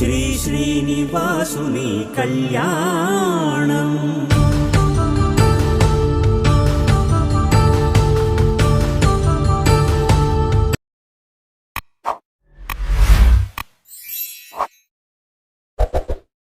వైభోగం శ్రీ శ్రీనివాసుని కళ్యాణం.